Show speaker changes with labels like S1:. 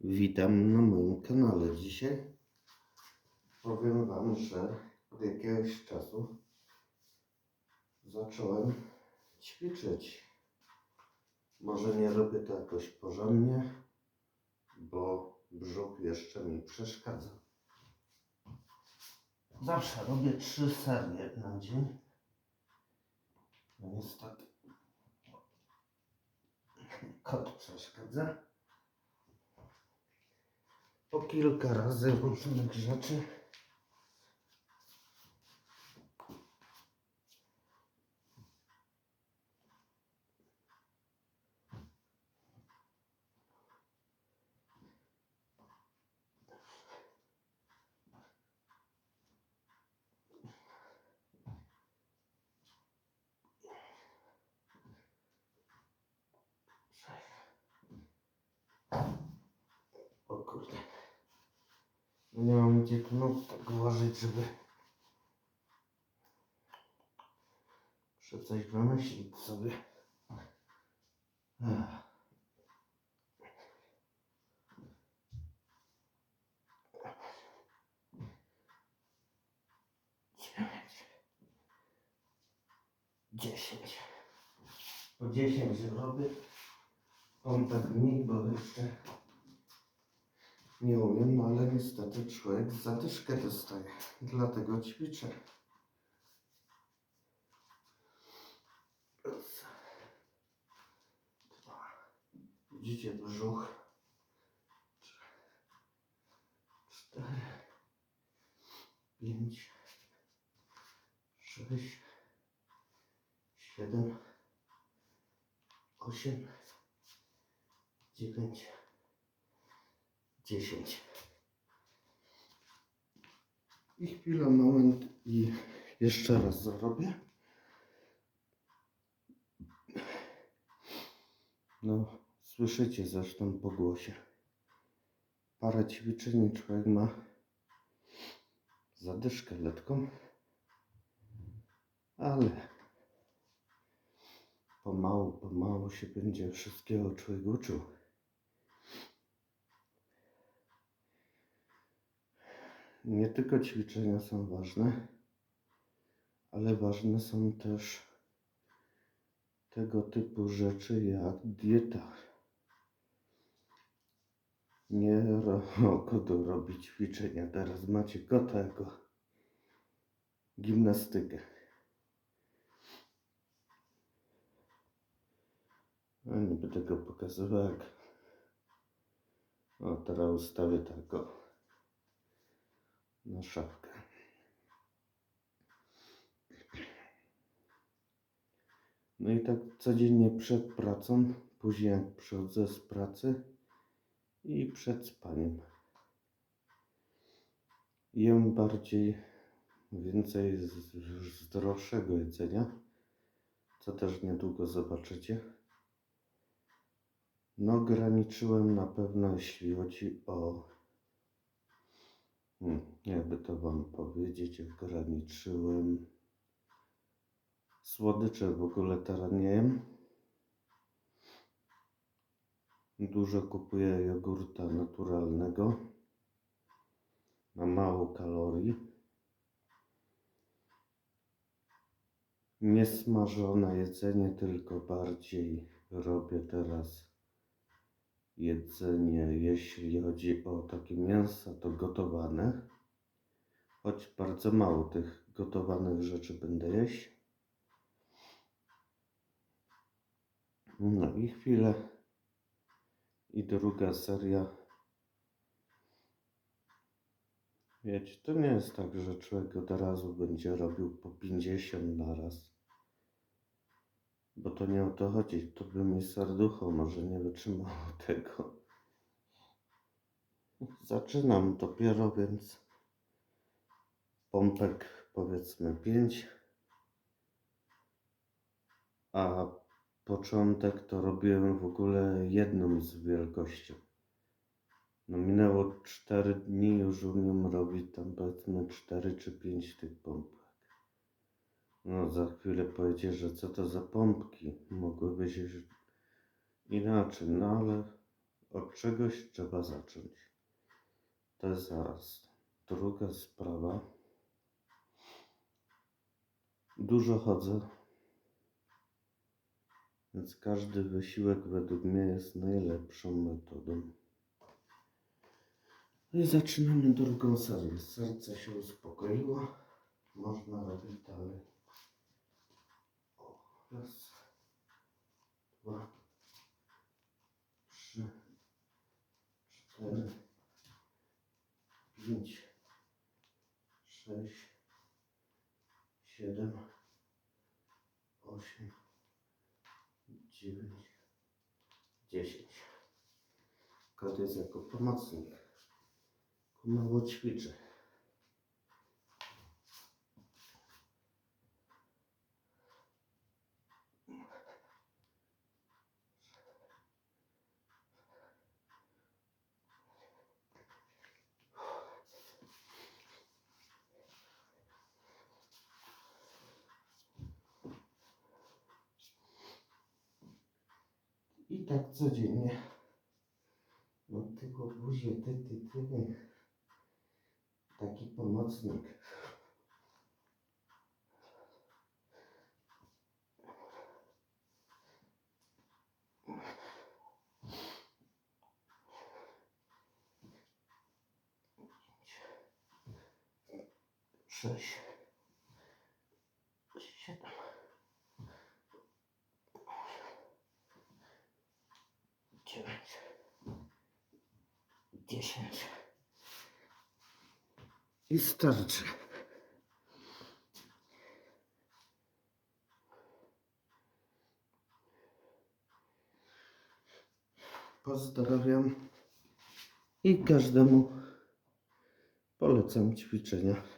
S1: Witam na moim kanale. Dzisiaj powiem Wam, że od jakiegoś czasu zacząłem ćwiczyć. Może nie robię to jakoś porządnie, bo brzuch jeszcze mi przeszkadza. Zawsze robię trzy serie na dzień. No niestety kot przeszkadza po kilka razy różnych rzeczy. O kurde. Tu nóg tak ułożyć, żeby muszę coś wymyślić sobie. Ech. Dziesięć. Po dziesięć robię. On tak mniej, bo jeszcze nie umiem, no ale niestety człowiek zadyszkę dostaje. Dlatego ćwiczę. Raz, dwa. Widzicie brzuch? Trzy, cztery, pięć, sześć, siedem, osiem, dziewięć. 10. I chwila, moment i jeszcze raz zarobię. No, słyszycie zresztą po głosie. Parę ćwiczeń człowiek ma zadyszkę letką, ale pomału, pomału się będzie wszystkiego człowiek uczył. Nie tylko ćwiczenia są ważne, ale ważne są też tego typu rzeczy jak dieta. Nie ro- robić ćwiczenia. Teraz macie kota jako gimnastykę. A nie będę go pokazywał jak. O, teraz ustawię tak na szafkę. No i tak codziennie przed pracą, później jak przychodzę z pracy i przed spaniem. Jem bardziej więcej zdrowszego jedzenia, co też niedługo zobaczycie. No, ograniczyłem na pewno, jeśli chodzi o Hmm, jakby to Wam powiedzieć, ograniczyłem słodycze w ogóle teraz nie jem. Dużo kupuję jogurta naturalnego. Ma mało kalorii. Niesmażone jedzenie, tylko bardziej robię teraz jedzenie, jeśli chodzi o takie mięsa, to gotowane. Choć bardzo mało tych gotowanych rzeczy będę jeść. No i chwilę. I druga seria. Wiecie, to nie jest tak, że człowiek od razu będzie robił po 50 na raz. Bo to nie o to chodzi. To by mi serducho może nie wytrzymało tego. Zaczynam dopiero, więc pompek powiedzmy 5. A początek to robiłem w ogóle jedną z wielkością. No minęło 4 dni, już umiem robić tam powiedzmy 4 czy 5 tych pompek. No za chwilę powiecie, że co to za pompki? Mogły być inaczej, no ale od czegoś trzeba zacząć. To jest zaraz. Druga sprawa. Dużo chodzę, więc każdy wysiłek według mnie jest najlepszą metodą. No i zaczynamy drugą serię. Serce się uspokoiło. Można robić dalej. O, raz, dwa, trzy, cztery, pięć, sześć, siedem, osiem, dziewięć, dziesięć. Kot jest jako pomocnik. Mało ćwiczę. I tak codziennie. No tylko buzie, ty, ty, ty. Taki pomocnik. Sześć. Siedem. Dziewięć. Dziesięć. I starczy. Pozdrawiam i każdemu polecam ćwiczenia.